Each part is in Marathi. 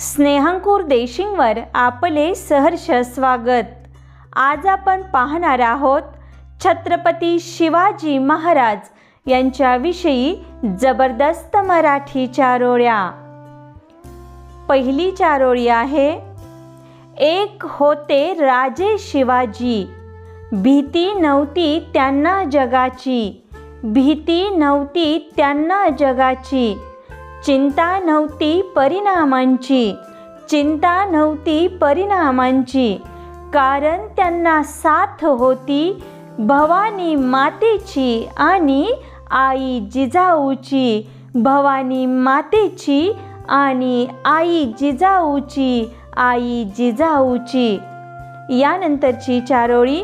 स्नेहांकूर देशिंगवर आपले सहर्ष स्वागत. आज आपण पाहणार आहोत छत्रपती शिवाजी महाराज यांच्याविषयी जबरदस्त मराठी चारोळ्या पहिली चारोळी आहे एक होते राजे शिवाजी. भीती नव्हती त्यांना जगाची भीती नव्हती त्यांना जगाची. चिंता नव्हती परिणामांची. चिंता नव्हती परिणामांची. कारण त्यांना साथ होती भवानी मातेची आणि आई जिजाऊची. भवानी मातेची आणि आई जिजाऊची आई जिजाऊची. यानंतरची चारोळी.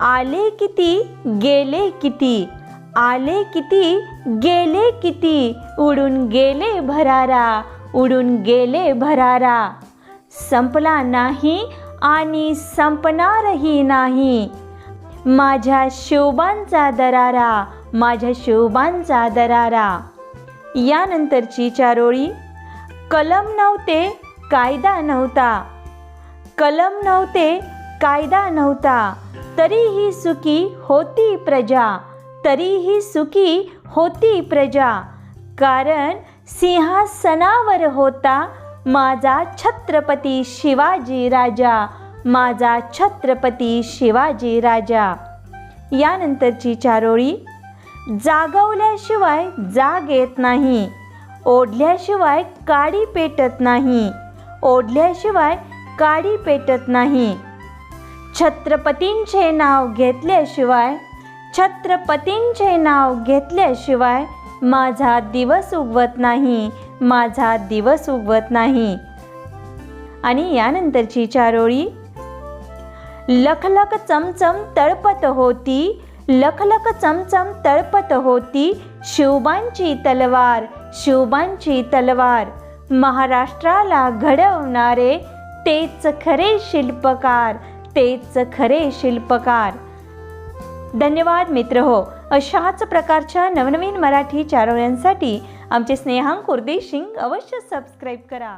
आले किती गेले किती? आले किती गेले किती? उडून गेले भरारा उडून गेले भरारा. संपला नाही आणि संपणारही नाही. माझ्या शिवबांचा दरारा माझ्या शिवबांचा दरारा. यानंतरची चारोळी कलम नव्हते कायदा नव्हता. कलम नव्हते कायदा नव्हता. तरीही सुखी होती प्रजा. तरीही सुखी होती प्रजा. कारण सिंहासनावर होता माझा छत्रपती शिवाजी राजा. माझा छत्रपती शिवाजी राजा. यानंतरची चारोळी जागवल्याशिवाय जाग येत नाही. ओढल्याशिवाय काडी पेटत नाही. ओढल्याशिवाय काडी पेटत नाही. छत्रपतींचे नाव घेतल्याशिवाय छत्रपतींचे नाव घेतल्याशिवाय माझा दिवस उगवत नाही माझा दिवस उगवत नाही. आणि यानंतरची चारोळी लखलख चमचम तळपत होती लखलख चमचम तळपत होती शिवबांची तलवार शिवबांची तलवार. महाराष्ट्राला घडवणारे तेच खरे शिल्पकार तेच खरे शिल्पकार. धन्यवाद मित्र हो. अशाच प्रकारच्या नवनवीन मराठी चारोळ्यांसाठी आमचे स्नेहांक कुर्देशिंग अवश्य सबस्क्राईब करा.